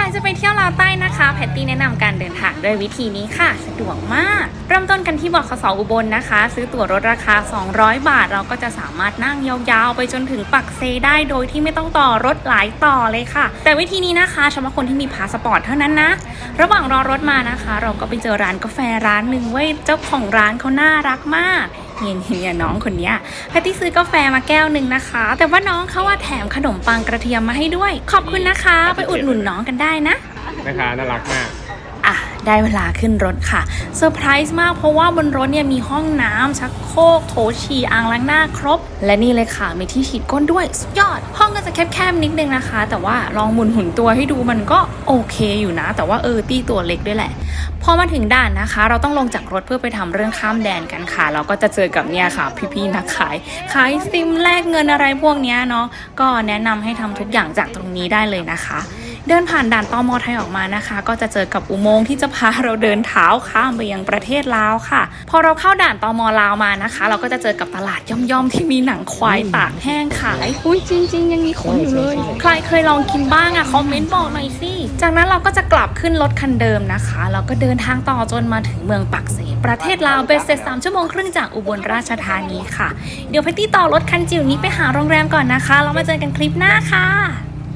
รจะไปเที่ยวลาวใต้นะคะ แพตตี้แนะนำการเดินทางด้วยวิธีนี้ค่ะ สะดวกมาก เริ่มต้นกันที่บขสอุบลนะคะ ซื้อตั๋วรถราคา 200 บาท เราก็จะสามารถนั่งยาวๆ ไปจนถึงปักเซได้โดยที่ไม่ต้องต่อรถหลายต่อเลยค่ะ แต่วิธีนี้นะคะเฉพาะคนที่มีพาสปอร์ตเท่านั้นนะ ระหว่างรอรถมานะคะ เราก็ไปเจอร้านกาแฟร้านหนึ่งเว้ยเจ้าของร้านเขาน่ารักมาก เนี่ยเนี่ยน้องคนเนี้ยแพตตี้ซื้อกาแฟมาแก้วหนึ่งนะคะ แต่ว่าน้องเขาว่าแถมขนมปังกระเทียมมาให้ด้วย ขอบคุณนะคะ ไปอุดหนุนน้องกันได้นะแม่ค้าน่ารักมากอะ ได้เวลาขึ้นรถค่ะเซอร์ไพรส์มากเพราะว่าบนรถเนี่ยมีห้องน้ำชักโครกโถฉี่อ่างล้างหน้าครบ และนี่เลยค่ะมีที่ฉีดก้นด้วย สุดยอด ห้องก็จะแคบๆนิดนึงนะคะ แต่ว่าลองหมุนหุ่นตัวให้ดูมันก็โอเคอยู่นะ แต่ว่าเออตี้ตัวเล็กด้วยแหละพอมาถึงด่านนะคะ เราต้องลงจากรถเพื่อไปทำเรื่องข้ามแดนกันค่ะเราก็จะเจอกับเนี่ยค่ะ พี่ๆนักขาย ขายซิมแลกเงินอะไรพวกเนี้ยเนาะก็แนะนำให้ทำทุกอย่างจากตรงนี้ได้เลยนะคะ เดินผ่านด่านตอมอไทยออกมานะคะ ก็จะเจอกับอุโมงค์ที่จะพาเราเดินเท้าข้ามไปยังประเทศลาวค่ะ พอเราเข้าด่านตอมอลาวมานะคะ เราก็จะเจอกับตลาดย่อมๆที่มีหนังควายตากแห้งขายอุ้ยจริง ๆ ยังมีคนอยู่เลย ใครเคยลองกินบ้างอะคอมเมนต์บอกหน่อยสิจากนั้นเราก็จะกลับขึ้นรถคันเดิมนะคะแล้วก็เดินทางต่อจนมาถึงเมืองปักเสประเทศลาวเบสเสร็จสามชั่วโมงครึ่งจากอุบลราชธานีค่ะ เดี๋ยวแพตตี้ต่อรถคันจิ๋วนี้ไปหาโรงแรมก่อนนะคะแล้วมาเจอกันคลิปหน้าค่ะ